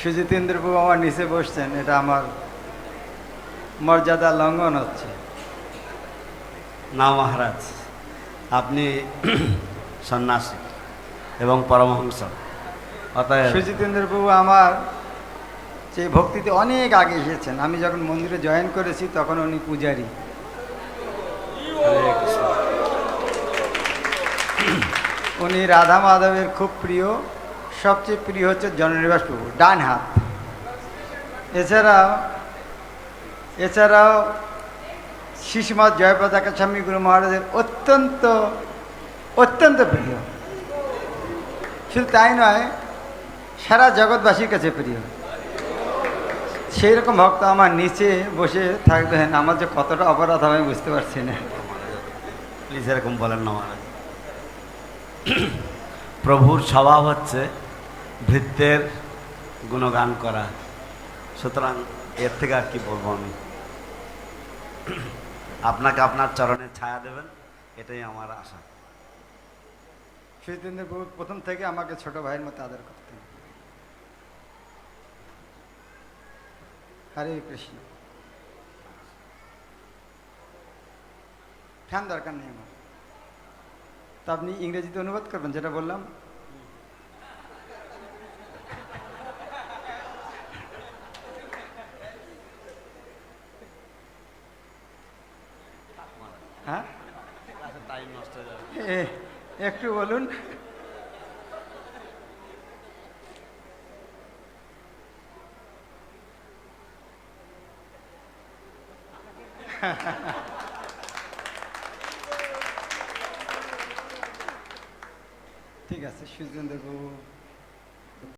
সুজিতেন্দ্র বাবু আমার নিচে বসছেন এটা আমার মর্যাদা লঙ্ঘন হচ্ছে। না মহারাজ আপনি সন্ন্যাসী এবং পরমহংস। অতএব সুজিতেন্দ্র বাবু আমার যে ভক্তিতে অনেক আগে এসেছেন। আমি যখন মন্দিরে জয়েন করেছি তখন উনি পূজারী। উনি রাধা মাধবের খুব প্রিয়। সবচেয়ে প্রিয় হচ্ছে জননিবাস প্রভু ডান হাত। এছাড়াও এছাড়াও শিশুমৎ জয়প্রতাকা স্বামী গুরু মহারাজের অত্যন্ত অত্যন্ত প্রিয়। শুধু তাই নয়, সারা জগৎবাসীর কাছে প্রিয়। সেই রকম ভক্ত আমার নিচে বসে থাকবেন, আমার যে কতটা অপরাধ আমি বুঝতে পারছি না। প্লিজ এরকম বলেন না মহারাজ। প্রভুর স্বভাব হচ্ছে ভৃত্যের গুণগান করা। সুতরাং এর থেকে আর কি বলব আমি? আপনাকে আপনার চরণে ছায়া দেবেন, এটাই আমার আশা। সুজিতেন্দ্র বাবু প্রথম থেকে আমাকে ছোট ভাইয়ের মতো আদর করতেন। হরে কৃষ্ণ। ফ্যান দরকার নেই আমার। তা আপনি ইংরেজিতে অনুবাদ করবেন, যেটা বললাম? হ্যাঁ? এ, একটু বলুন। ঠিক আছে সুজেন্দ্র বাবু